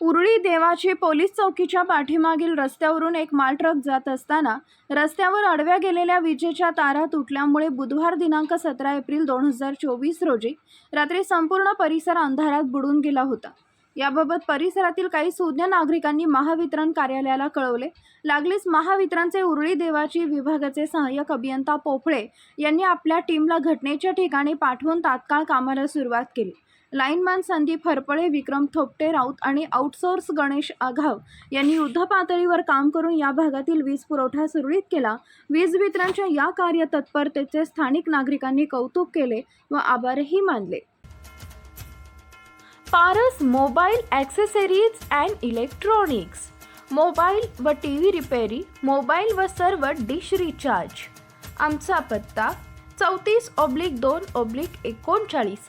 उरळी देवाची पोलीस चौकीच्या पाठीमागील रस्त्यावरून एक माल ट्रक जात असताना रस्त्यावर आडव्या गेलेल्या विजेच्या तारा तुटल्यामुळे बुधवार दिनांक सतरा एप्रिल दोन हजार चोवीस रोजी रात्री संपूर्ण परिसर अंधारात बुडून गेला होता. याबाबत परिसरातील काही सुज्ञ नागरिकांनी महावितरण कार्यालयाला कळवले. लागलीच महावितरणचे उरळी देवाची विभागाचे सहाय्यक अभियंता पोफळे यांनी आपल्या टीमला घटनेच्या ठिकाणी पाठवून तात्काळ कामाला सुरुवात केली. लाईनमॅन संदीप हरपळे विक्रम थोपटे राऊत आणि आउटसोर्स गणेश आघाव यांनी युद्धपातळीवर काम करून या भागातील वीज पुरवठा सुरळीत केला. वीज वितरणच्या या कार्यतत्परतेचे स्थानिक नागरिकांनी कौतुक केले व आभारही मानले. Paras mobile accessories and electronics. Mobile व टी व्ही रिपेरी मोबाईल व सर्व डिश रिचार्ज. आमचा पत्ता चौतीस ऑब्लिक दोन ऑब्लिक एकोणचाळीस.